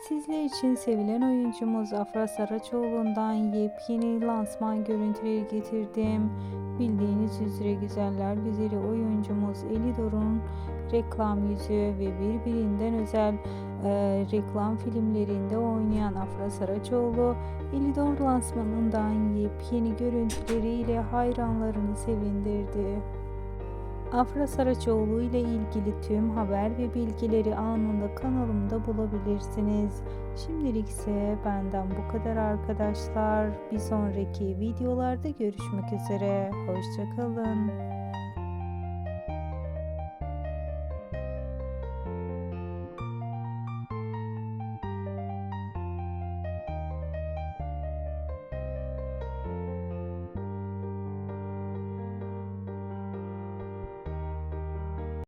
Sizler için sevilen oyuncumuz Afra Saraçoğlu'ndan yepyeni lansman görüntüleri getirdim. Bildiğiniz üzere güzeller güzeli oyuncumuz Elidor'un reklam yüzü ve birbirinden özel e, reklam filmlerinde oynayan Afra Saraçoğlu Elidor lansmanından yepyeni görüntüleriyle hayranlarını sevindirdi. Afra Saraçoğlu ile ilgili tüm haber ve bilgileri anında kanalımda bulabilirsiniz. Şimdilik ise benden bu kadar arkadaşlar. Bir sonraki videolarda görüşmek üzere. Hoşçakalın.